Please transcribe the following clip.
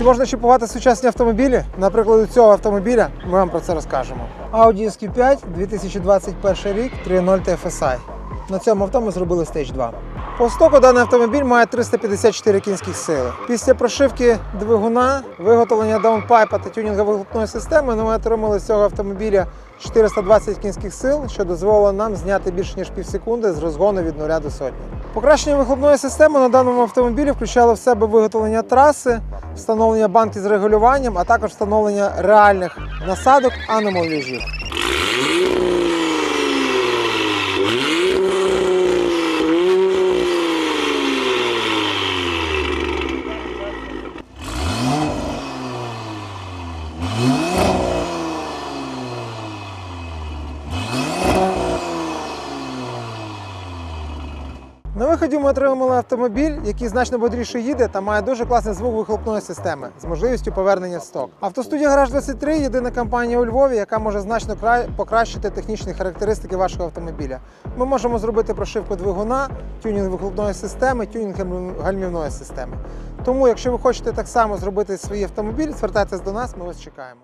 Чи можна чіпувати сучасні автомобілі? Наприклад, у цього автомобіля ми вам про це розкажемо. Audi SQ5 2021 рік 3.0 TFSI. На цьому авто ми зробили Stage 2. По стоку даний автомобіль має 354 кінських сили. Після прошивки двигуна, виготовлення даунпайпа та тюнінга вихлопної системи ми отримали з цього автомобіля 420 кінських сил, що дозволило нам зняти більше ніж півсекунди з розгону від 0 до сотні. Покращення вихлопної системи на даному автомобілі включало в себе виготовлення траси, встановлення банки з регулюванням, а також встановлення реальних насадок, а муляжів. На виході ми отримали автомобіль, який значно бодріше їде та має дуже класний звук вихлопної системи з можливістю повернення в сток. Автостудія Гараж 23 єдина компанія у Львові, яка може значно покращити технічні характеристики вашого автомобіля. Ми можемо зробити прошивку двигуна, тюнінг вихлопної системи, тюнінг гальмівної системи. Тому, якщо ви хочете так само зробити свій автомобіль, звертайтесь до нас, ми вас чекаємо.